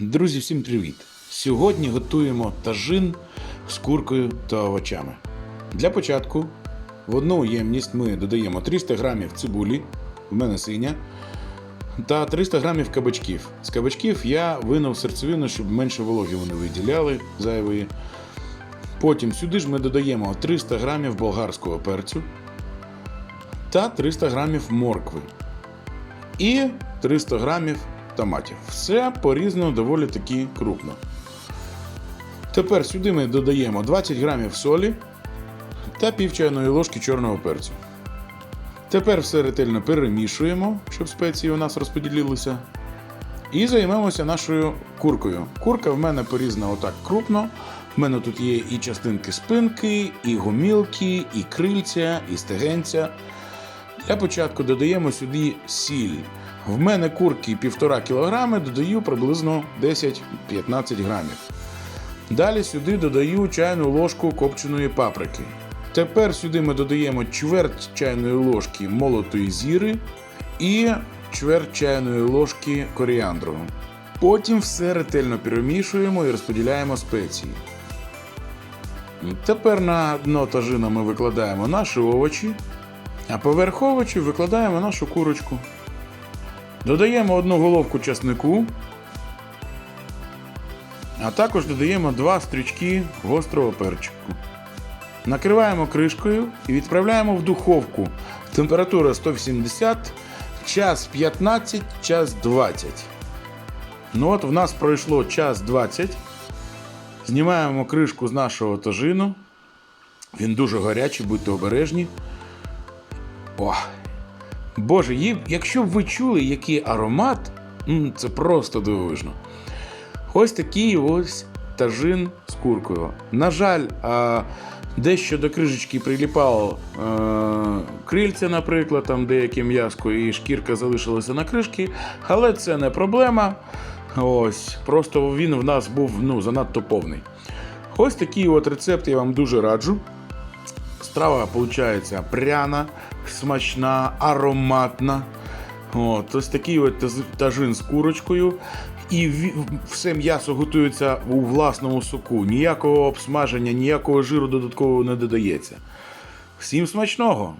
Друзі, всім привіт! Сьогодні готуємо тажин з куркою та овочами. Для початку в одну ємність ми додаємо 300 грамів цибулі, в мене синя, та 300 грамів кабачків. З кабачків я винув серцевину, щоб менше вологи вони виділяли зайвої. Потім сюди ж ми додаємо 300 грамів болгарського перцю та 300 грамів моркви і 300 грамів томатів. Все порізано доволі таки крупно. Тепер сюди ми додаємо 20 грамів солі та пів чайної ложки чорного перцю. Тепер все ретельно перемішуємо, щоб спеції у нас розподілилися. І займемося нашою куркою. Курка в мене порізана отак крупно. В мене тут є і частинки спинки, і гумілки, і крильця, і стегенця. Для початку додаємо сюди сіль. В мене курки 1,5 кг, додаю приблизно 10-15 грамів. Далі сюди додаю чайну ложку копченої паприки. Тепер сюди ми додаємо чверть чайної ложки молотої зіри і чверть чайної ложки коріандру. Потім все ретельно перемішуємо і розподіляємо спеції. Тепер на дно тажина ми викладаємо наші овочі, а поверх овочів викладаємо нашу курочку. Додаємо одну головку часнику, а також додаємо два стрічки гострого перчику. Накриваємо кришкою і відправляємо в духовку. Температура 180, час 15, час 20. Ну от в нас пройшло час 20. Знімаємо кришку з нашого тажину. Він дуже гарячий, будьте обережні. О, Боже, якщо б ви чули, який аромат, це просто дивовижно. Ось такий ось тажин з куркою. На жаль, дещо до крижечки приліпало крильця, наприклад, там деяке м'яско, і шкірка залишилася на кришки, але це не проблема. Ось, просто він в нас був ну, занадто повний. Ось такий от рецепт я вам дуже раджу. Страва виходить пряна, смачна, ароматна. От, ось такий от тажин з курочкою. І все м'ясо готується у власному соку. Ніякого обсмаження, ніякого жиру додаткового не додається. Всім смачного!